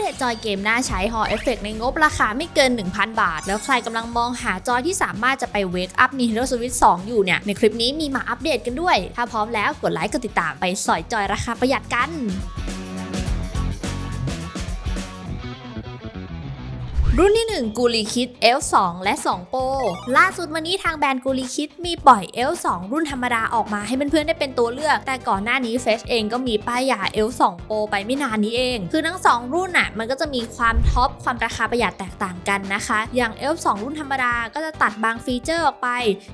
เดตจอยเกมน่าใช้หอเอฟเฟกในงบราคาไม่เกิน 1,000 บาท แล้วใครกำลังมองหาจอยที่สามารถจะไปเวกอัพ Nintendo Switch 2 อยู่เนี่ย ในคลิปนี้มีมาอัปเดตกันด้วย ถ้าพร้อมแล้วกดไลค์กดติดตามไปสอยจอยราคาประหยัดกัน รุ่นที่ 1 กูรีคิด L2 และ2 Pro ล่าสุดวันนี้ทางแบรนด์กูรีคิดมีปล่อย L2 รุ่นธรรมดาออกมาให้เพื่อนๆได้เป็นตัวเลือก แต่ก่อนหน้านี้เฟชเองก็มีป้ายยา L2 Pro ไปไม่นานนี้เอง คือทั้ง 2 รุ่นน่ะมันก็จะมีความท็อปความราคาประหยัดแตกต่างกันนะคะ อย่าง L2 รุ่นธรรมดาก็จะตัดบางฟีเจอร์ออกไป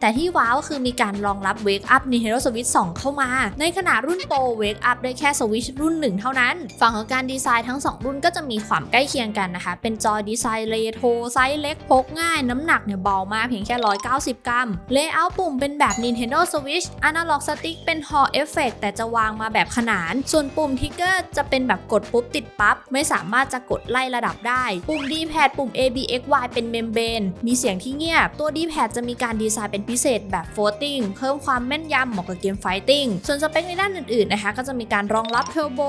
แต่ที่ว้าวคือมีการรองรับ Wake Up Nintendo Switch 2 เข้ามา ในขณะรุ่น Pro Wake Up ได้แค่ Switch รุ่น 1 เท่านั้น ฝั่งของการดีไซน์ทั้ง 2 รุ่นก็จะมีความใกล้เคียงกันนะคะ เป็นจอดีไซน์เรโทไซส์เล็กพกง่ายน้ำหนักเนี่ยเบามากเพียงแค่ 190 กรัม เลเยอร์ปุ่มเป็นแบบ Nintendo Switch Analog Stick เป็น Hall Effect แต่จะวางมาแบบขนาน ส่วนปุ่มทิกเกอร์จะเป็นแบบกดปุ๊บติดปั๊บ ไม่สามารถจะกดไล่ระดับได้ ปุ่ม D-pad ปุ่ม A B X Y เป็นเมมเบนมีเสียงที่เงียบ ตัว D-pad จะมีการดีไซน์เป็นพิเศษแบบ floating เพิ่มความแม่นยำเหมาะกับเกม Fighting ส่วนสเปคในด้านอื่นๆนะคะก็จะมีการรองรับเทอร์โบ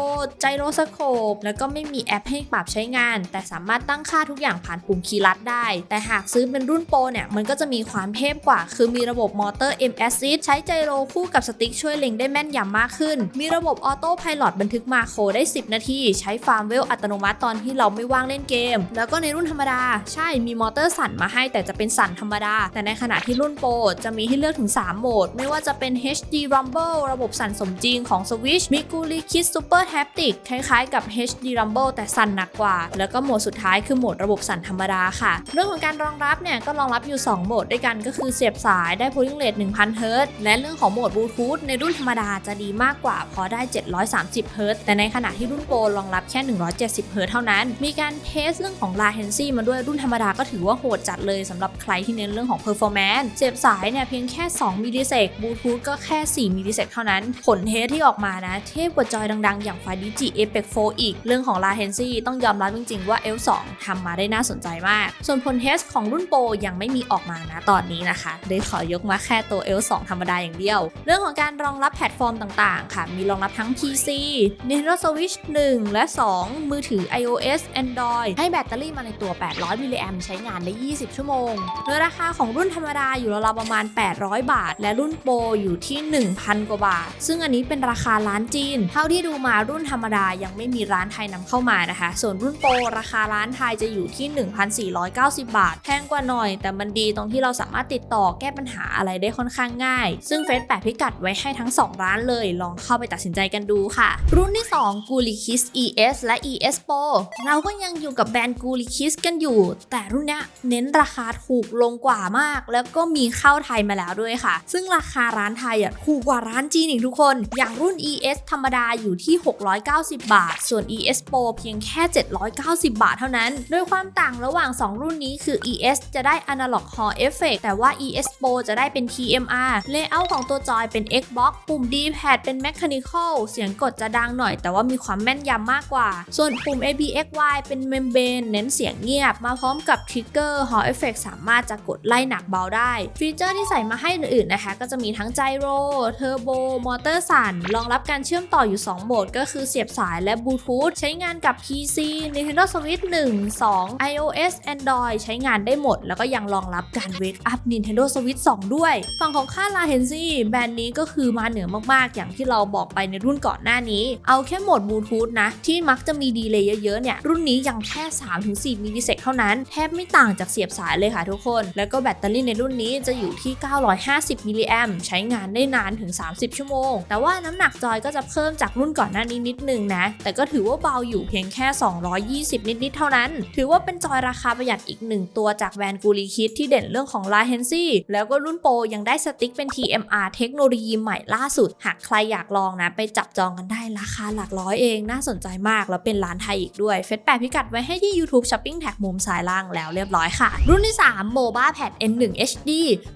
ไจโรสโคปแล้วก็ไม่มีแอปให้ปรับใช้งาน แต่สามารถตั้งค่าทุกอย่างผ่านปุ่มคีย์ลัดได้ แต่หากซื้อเป็นรุ่นโปรเนี่ย มันก็จะมีความเทพกว่า คือมีระบบมอเตอร์ M Assist ใช้ไจโรคู่กับสติ๊กช่วยเล็งได้แม่นยำมากขึ้น มีระบบออโต้พายโบันทึกมาโครได้ 10 นาที ใช้ฟาร์มเวลอัตโนมัติตอนที่เราไม่ว่างเล่นเกม แล้วก็ในรุ่นธรรมดา ใช่มีมอเตอร์สั่นมาให้แต่จะเป็นสั่นธรรมดา แต่ในขณะที่รุ่นโปรจะมีให้เลือกถึง 3 โหมด ไม่ว่าจะเป็น HD Rumble ระบบสั่นสมจริงของ Switch มี g u l i k i d Super Haptic คล้ายๆกับ HD Rumble แต่สั่นหนักกว่า แล้วก็โหมดสุดท้ายคือโหมดระบบสันธรรมดาค่ะ เรื่องของการรองรับเนี่ยก็รองรับอยู่ 2 โหมดด้วยกันก็คือเสียบสายได้ polling rate 1000 Hz และเรื่องของโหมดบลูทูธในรุ่นธรรมดาจะดีมากกว่าเพราะได้ 730 Hz แต่ในขณะที่รุ่นโปรรองรับแค่ 170 Hz เท่านั้น มีการเทสเรื่องของ latency มาด้วยรุ่นธรรมดาก็ถือว่าโหดจัดเลยสำหรับใครที่เน้นเรื่องของ performance เสียบสายเนี่ยเพียงแค่ 2มิลลิเซกบลูทูธก็แค่ 4มิลลิเซกเท่านั้น ผลเทสที่ออกมานะเทพกว่าจอยดังๆ อย่าง f i d i g i Apex 4อีก เรื่องของ latency ต้องยอมรับจริงๆว่า L2 ทำมาได้น่าสนใจมาก ส่วนผลเทสของรุ่นโปรยังไม่มีออกมานะตอนนี้นะคะเลยขอยกมาแค่ตัว L2 ธรรมดาอย่างเดียว เรื่องของการรองรับแพลตฟอร์มต่างๆ ค่ะ มีรองรับทั้ง PC Nintendo Switch 1 และ 2 มือถือ iOS Android ให้แบตเตอรี่มาในตัว 800มิลลิแอมใช้งานได้ 20 ชั่วโมงโดยราคาของรุ่นธรรมดาอยู่ราวๆประมาณ 800 บาท และรุ่นโปรอยู่ที่ 1,000 กว่าบาท ซึ่งอันนี้เป็นราคาร้านจีน เท่าที่ดูมารุ่นธรรมดายังไม่มีร้านไทยนำเข้ามานะคะ ส่วนรุ่นโปรราคาร้านไทยจะอยู่ที่1,490 บาทแพงกว่าหน่อย แต่มันดีตรงที่เราสามารถติดต่อแก้ปัญหาอะไรได้ค่อนข้างง่าย ซึ่งเฟซแปะพิกัดไว้ให้ทั้ง 2 ร้านเลย ลองเข้าไปตัดสินใจกันดูค่ะ รุ่นที่ 2 g u l i k i s ES และ ES Pro เราก็ยังอยู่กับแบรนด์ g u l i k i s กันอยู่ แต่รุ่นเนี้ยเน้นราคาถูกลงกว่ามาก แล้วก็มีเข้าไทยมาแล้วด้วยค่ะ ซึ่งราคาร้านไทยอะถูกกว่าร้านจีนอีกทุกคน อย่างรุ่น ES ธรรมดาอยู่ที่ 690 บาท ส่วน ES Pro เพียงแค่ 790 บาทเท่านั้น โดยความต่างระหว่าง 2 รุ่นนี้คือ ES จะได้ Analog Hall Effect แต่ว่า ES Pro จะได้เป็น TMR Layout ของตัวจอยเป็น Xbox ปุ่ม D-pad เป็น Mechanical เสียงกดจะดังหน่อย แต่ว่ามีความแม่นยำมากกว่า ส่วนปุ่ม ABXY เป็น Membrane เน้นเสียงเงียบ มาพร้อมกับ Trigger Hall Effect สามารถจะกดไล่หนักเบาได้ ฟีเจอร์ที่ใส่มาให้อื่นๆนะคะ ก็จะมีทั้งไจโรเทอร์โบมอเตอร์สั่นรองรับการเชื่อมต่ออยู่ 2 โหมดก็คือเสียบสายและบลูทูธใช้งานกับ PC Nintendo Switch 1 2 iOS Android ใช้งานได้หมด แล้วก็ยังรองรับการ Wake Up Nintendo Switch 2 ด้วย ฝั่งของค่า latency แบรนด์นี้ก็คือมาเหนือมากๆ อย่างที่เราบอกไปในรุ่นก่อนหน้านี้ เอาแค่โหมดบลูทูธนะ ที่มักจะมีดีเลย์เยอะๆเนี่ย รุ่นนี้ยังแค่ 3-4มิลลิเซกเท่านั้น แทบไม่ต่างจากเสียบสายเลยค่ะทุกคน แล้วก็แบตเตอรี่ในรุ่นนี้จะอยู่ที่ 950มิลลิแอมใช้งานได้นานถึง 30 ชั่วโมง แต่ว่าน้ำหนักจอยก็จะเพิ่มจากรุ่นก่อนหน้านี้นิดนึงนะ แต่ก็ถือว่าเบาอยู่เพียงแค่ 220 นิดๆเท่านั้น ถือว่าเป็นจอยราคาประหยัดอีกหนึ่งตัวจากแบรนด์กูรีคิดที่เด่นเรื่องของ latency แล้วก็รุ่นโปรยังได้สติ๊กเป็น TMR เทคโนโลยีใหม่ล่าสุด หากใครอยากลองนะ ไปจับจองกันได้ราคาหลักร้อยเองน่าสนใจมากแล้วเป็นร้านไทยอีกด้วย เฟซแปะพิกัดไว้ให้ที่ YouTube Shopping Tag มุมซ้ายล่างแล้วเรียบร้อยค่ะ รุ่นที่3 MOBA Pad N1 HD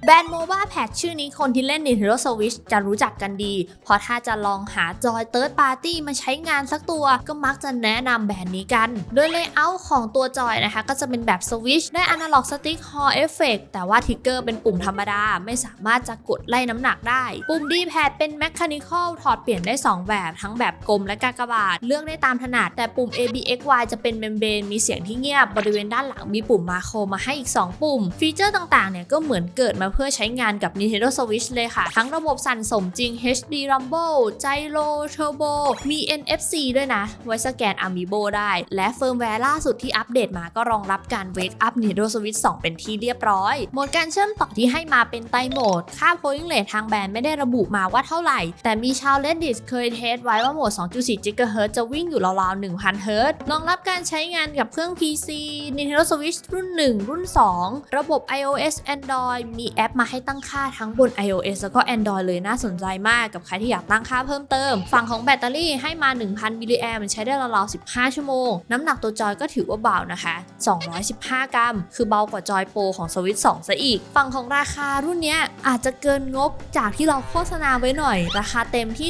แบรนด์ MOBA Pad ชื่อนี้คนที่เล่น Nintendo Switch จะรู้จักกันดี เพราะถ้าจะลองหาจอย Third Party มาใช้งานสักตัว ก็มักจะแนะนำแบรนด์นี้กัน โดย Layout ของตัวจอยนะคะ ก็จะเป็นแบบสวิชได้ Analog Stick Hall Effect แต่ว่าทิกเกอร์เป็นปุ่มธรรมดา ไม่สามารถจะกดไล่น้ำหนักได้ ปุ่ม D-pad เป็น Mechanical ถอดเปลี่ยนได้ 2 แบบทั้งแบบกลมและกากบาท เลือกได้ตามถนัด แต่ปุ่ม ABXY จะเป็นเมมเบรนมีเสียงที่เงียบบริเวณด้านหลังมีปุ่มมาโครมาให้อีก 2 ปุ่ม ฟีเจอร์ต่างๆเนี่ยก็เหมือนเกิดมาเพื่อใช้งานกับ Nintendo Switch เลยค่ะ ทั้งระบบสั่นสมจริง HD Rumble Gyro Turbo มี NFC ด้วยนะ ไว้สแกน Amiibo ได้ และเฟิร์มแวร์ล่าสุดที่อัปเดตมาก็รองรับการ Wake Up Nintendo Switch 2 เป็นที่เรียบร้อย โหมดการเชื่อมต่อที่ให้มาเป็นไตรโหมด ค่า polling rate ทางแบรนด์ไม่ได้ระบุมาว่าเท่าไหร่ แต่มีชาว Reddit เคยเทสไว้ว่าโหมด 2.4 GHz จะวิ่งอยู่ราวๆ 1,000 Hz รองรับการใช้งานกับเครื่อง PC Nintendo Switch รุ่น 1 รุ่น 2 ระบบ iOS Android มีแอปมาให้ตั้งค่าทั้งบน iOS แล้วก็ Android เลยน่าสนใจมากกับใครที่อยากตั้งค่าเพิ่มเติม ฝั่งของแบตเตอรี่ให้มา 1,000 มิลลิแอมใช้ได้ราวๆ 15 ชั่วโมง น้ำหนักตัวจอยก็ถือว่าเบานะคะ215 กรัม คือเบากว่าจอยโปรของ Switch 2ซะอีก ฝั่งของราคารุ่นนี้อาจจะเกินงบจากที่เราโฆษณาไว้หน่อย ราคาเต็มที่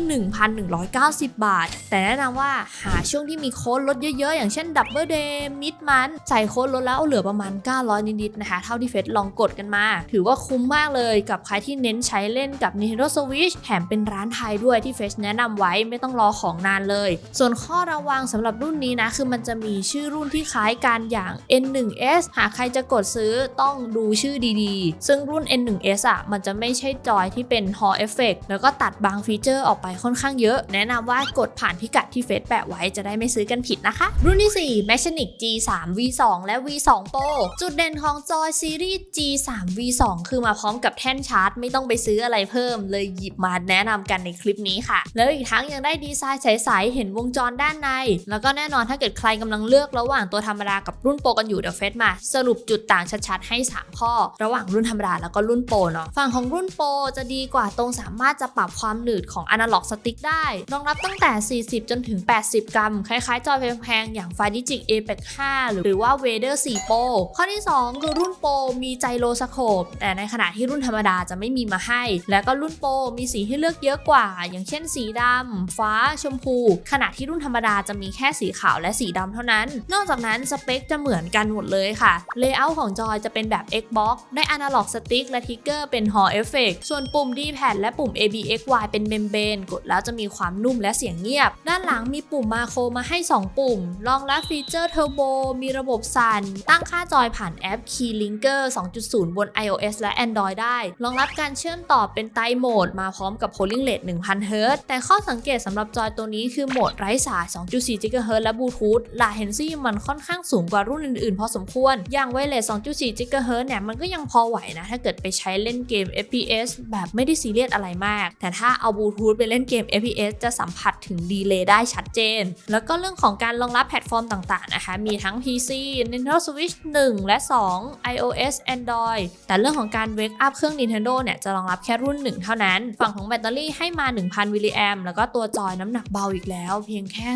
1,190 บาท แต่แนะนำว่าหาช่วงที่มีโค้ดลดเยอะๆ อย่างเช่น Double Day Mid Month ใส่โค้ดลดแล้วเหลือประมาณ 900 นิดๆ นะคะ เท่าที่เฟซลองกดกันมา ถือว่าคุ้มมากเลยกับใครที่เน้นใช้เล่นกับ Nintendo Switch แถมเป็นร้านไทยด้วยที่เฟซแนะนำไว้ไม่ต้องรอของนานเลย ส่วนข้อระวังสำหรับรุ่นนี้นะคือมันจะมีชื่อรุ่นที่คล้ายกันอย่าง N1S หากใครจะกดซื้อต้องดูชื่อดีๆ ซึ่งรุ่น N1S อะมันจะไม่ใช่จอยที่เป็น Hall Effect แล้วก็ตัดบางฟีเจอร์ออกไปค่อนข้างเยอะ แนะนำว่ากดผ่านพิกัดที่เฟซแปะไว้จะได้ไม่ซื้อกันผิดนะคะ รุ่นที่ 4 Mechanic G3 V2 และ V2 Pro จุดเด่นของจอยซีรีส์ G3 V2 คือมาพร้อมกับแท่นชาร์จ ไม่ต้องไปซื้ออะไรเพิ่ม เลยหยิบมาแนะนำกันในคลิปนี้ค่ะ แล้วอีกทั้งยังได้ดีไซน์ใสๆเห็นวงจรด้านใน แล้วก็แน่นอนถ้าเกิดใครกำลังเลือกระหว่างตัวธรรมดากับรุ่นโปรกันอยู่เดี๋ยวเฟซมาสรุปจุดต่างชัดๆให้ 3 ข้อ ระหว่างรุ่นธรรมดาแล้วก็รุ่นโปรเนาะฝั่งของรุ่นโปรจะดีกว่าตรงสามารถจะปรับความหนืดของ Analog Stick ได้ รองรับตั้งแต่ 40 จนถึง 80 กรัม คล้ายๆ จอยแพงๆอย่าง f i d i g i c Apex 5 หรือว่า Vader 4 Pro ข้อที่ 2 คือรุ่นโปรมีไจโรสโคปแต่ในขณะที่รุ่นธรรมดาจะไม่มีมาให้ แล้วก็รุ่นโปรมีสีให้เลือกเยอะกว่า อย่างเช่นสีดำฟ้าชมพู ขณะที่รุ่นธรรมดาจะมีแค่สีขาวและสีดำเท่านั้น นอกจากนั้นสเปคจะเหมือนกันหมดเลยค่ะ เลเยอร์ของจอยจะเป็นแบบ Xbox ได้ Analog Stick และทิกเกอร์เป็น Hall Effect ส่วนปุ่ม D-pad และปุ่ม ABXY เป็นเมมเบรนกดแล้วจะมีความนุ่มและเสียงเงียบ ด้านหลังมีปุ่มมาโครมาให้ 2 ปุ่ม รองรับฟีเจอร์เทอร์โบ มีระบบสั่น ตั้งค่าจอยผ่านแอป Keylinker 2.0 บน iOS และ Android ได้ รองรับการเชื่อมต่อเป็นไตรโหมด มาพร้อมกับ polling rate 1000 Hz แต่ข้อสังเกตสำหรับจอยตัวนี้คือโหมดไร้สาย 2.4 GHz และบลูทูธ latency มันค่อนข้างสูงกว่ารุ่นอื่นๆ พอสมควร อย่าง wireless 2.4 GHz เนี่ย มันก็ยังพอไหวนะ ถ้าเกิดไปใช้เล่นเกม FPS แบบไม่ได้ซีเรียสอะไรมาก แต่ถ้าเอาบลูทูธไปเล่นเกม FPS จะสัมผัสถึงดีเลย์ได้ชัดเจน แล้วก็เรื่องของการรองรับแพลตฟอร์มต่างๆ นะคะ มีทั้ง PC Nintendo Switch 1 และ 2 iOS Android แต่เรื่องของการ wake up เครื่อง Nintendo เนี่ยจะรองรับแค่รุ่น 1 เท่านั้น ฝั่งของแบตเตอรี่ให้มา 1,000 มิลลิแอมแล้วก็ตัวจอยน้ำหนักเบาอีกแล้ว เพียงแค่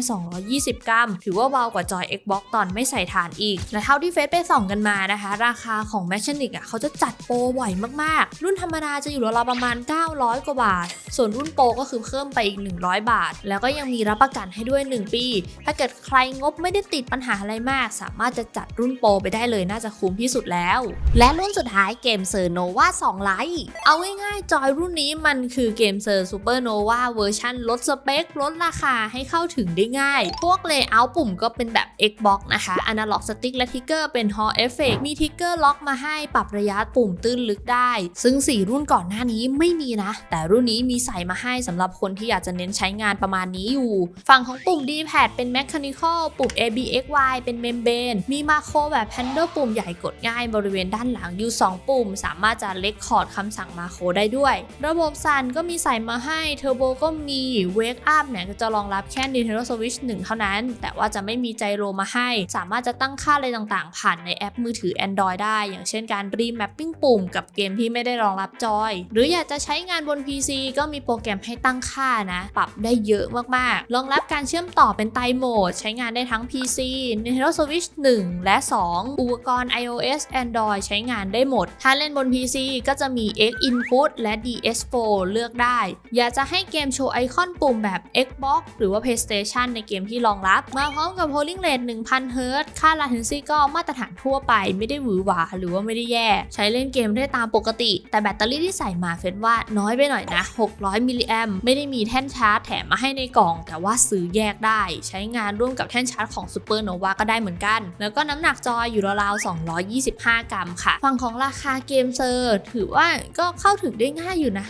220 กรัม ถือว่าเบากว่าจอย Xbox ตอนไม่ใส่ฐานอีก และเท่าที่เฟซไปส่องกันมานะคะ ราคาของ Mechanic อะเขาจะจัดโปรบ่อยมากๆ รุ่นธรรมดาจะอยู่ราวๆประมาณ 900 กว่าบาท ส่วนรุ่นโปรก็คือเพิ่มไปอีก 100 บาท แล้วก็ยังมีรับประกันให้ด้วย 1 ปี ถ้าเกิดใครงบไม่ได้ติดปัญหาอะไรมาก สามารถจะจัดรุ่นโปรไปได้เลยน่าจะคุ้มที่สุดแล้ว และรุ่นสุดท้ายเกมเซอร์โนวา2ไลท์เอาง่ายๆจอยรุ่นนี้มันคือเกมเซอร์ซูเปอร์โนวาเวอร์ชันลดสเปคลดราคาให้เข้าถึงได้ง่าย พวกเลเยอร์ปุ่มก็เป็นแบบ Xbox นะคะ Analog Stick และทิกเกอร์เป็น Hall Effect มีทิกเกอร์ล็อกมาให้ปรับระยะปุ่มตื้นลึกได้ ซึ่ง 4 รุ่นก่อนหน้านี้ไม่มีนะ แต่รุ่นนี้มีใส่มาให้สำหรับคนที่อยากจะเน้นใช้งานประมาณนี้อยู่ ฝั่งของปุ่ม D-pad เป็น Mechanical ปุ่ม ABXY เป็น Membrane มีมาโครแบบ Handle ปุ่มใหญ่กดง่ายบริเวณด้านหลังอยู่2ปุ่ม สามารถจะเล็กคอร์ดคำสั่งมาโครได้ด้วย ระบบสั่นก็มีใส่มาให้ Turbo ก็มี Wake Up เนี่ยจะรองรับแค่ Nintendo Switch 1 เท่านั้น แต่ว่าจะไม่มีไจโรมาให้ สามารถจะตั้งค่าอะไรต่างๆ ผ่านในแอปมือถือ Android ได้ อย่างเช่นการ Remapping ปุ่มกับเกมที่ไม่ได้รองรับจอย หรืออยากจะใช้งานบน PC ก็มีโปรแกรมให้ตั้งค่านะ ปรับได้เยอะมากๆ รองรับการเชื่อมต่อเป็นไตรโหมด ใช้งานได้ทั้ง PC Nintendo Switch 1 และ 2 อุปกรณ์ iOS Android ใช้งานได้หมด ถ้าเล่นบน PC ก็จะมี X Input และ DS4 เลือกได้ อยากจะให้เกมโชว์ไอคอนปุ่มแบบ Xbox หรือว่า PlayStation ในเกมที่รองรับ มาพร้อมกับ polling rate 1000 Hz ค่า latency ก็มาตรฐานทั่วไปไม่ได้หวือหวาหรือว่าไม่ได้แย่ ใช้เล่นเกมได้ตามปกติ แต่แบตเตอรี่ที่ใส่มาเฟนว่าน้อยไปหน่อยนะ 600 มิลลิแอมไม่ได้มีแท่นชาร์จแถมมาให้ในกล่อง แต่ว่าซื้อแยกได้ ใช้งานร่วมกับแท่นชาร์จของ Super Nova ก็ได้เหมือนกัน แล้วก็น้ำหนักจออยู่ราวๆ225 กรัมค่ะ ฝั่งของราคาเกมเซอร์ ถือว่าก็เข้าถึงได้ง่ายอยู่นะ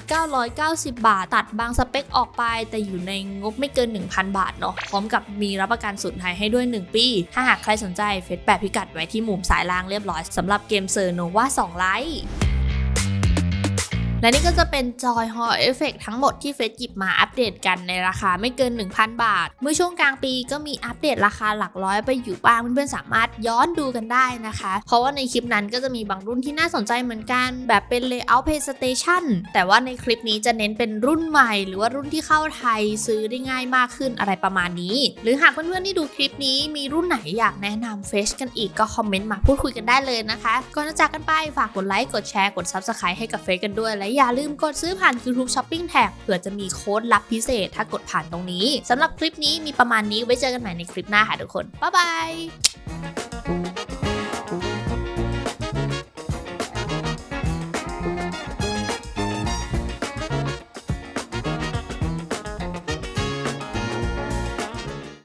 990 บาท ตัดบางสเปคออกไป แต่อยู่ในงบไม่เกิน 1,000 บาทเนาะพร้อมกับมีรับประกันสุดไทยให้ด้วย 1 ปี ถ้าหากใครสนใจเฟฟซแปดพิกัดไว้ที่มุมซ้ายล่างเรียบร้อยสำหรับเกมเซอร์โนวา2ไลท์ และนี่ก็จะเป็นจอยฮอ l เอฟเฟกทั้งหมดที่เฟซหยิบมาอัปเดตกันในราคาไม่เกิน 1,000 บาท เมื่อช่วงกลางปีก็มีอัปเดตราคาหลักร้อยไปอยู่บ้างเพื่อนๆสามารถย้อนดูกันได้นะคะ เพราะว่าในคลิปนั้นก็จะมีบางรุ่นที่น่าสนใจเหมือนกัน แบบเป็น Layout PlayStation แต่ว่าในคลิปนี้จะเน้นเป็นรุ่นใหม่ หรือว่ารุ่นที่เข้าไทยซื้อได้ง่ายมากขึ้นอะไรประมาณนี้ หรือหากเพื่อนๆที่ดูคลิปนี้มีรุ่นไหนอยากแนะนำเฟซกันอีกก็คอมเมนต์มาพูดคุยกันได้เลยนะคะก่อนจะจากกันไปฝากกดไลค์กดแชร์กด Subscribe ให้กับเฟซกันด้วยและอย่าลืมกดซื้อผ่าน YouTube Shopping Tag เผื่อจะมีโค้ดลับพิเศษถ้ากดผ่านตรงนี้สำหรับคลิปนี้มีประมาณนี้ไว้เจอกันใหม่ในคลิปหน้าค่ะทุกคน บ๊ายบาย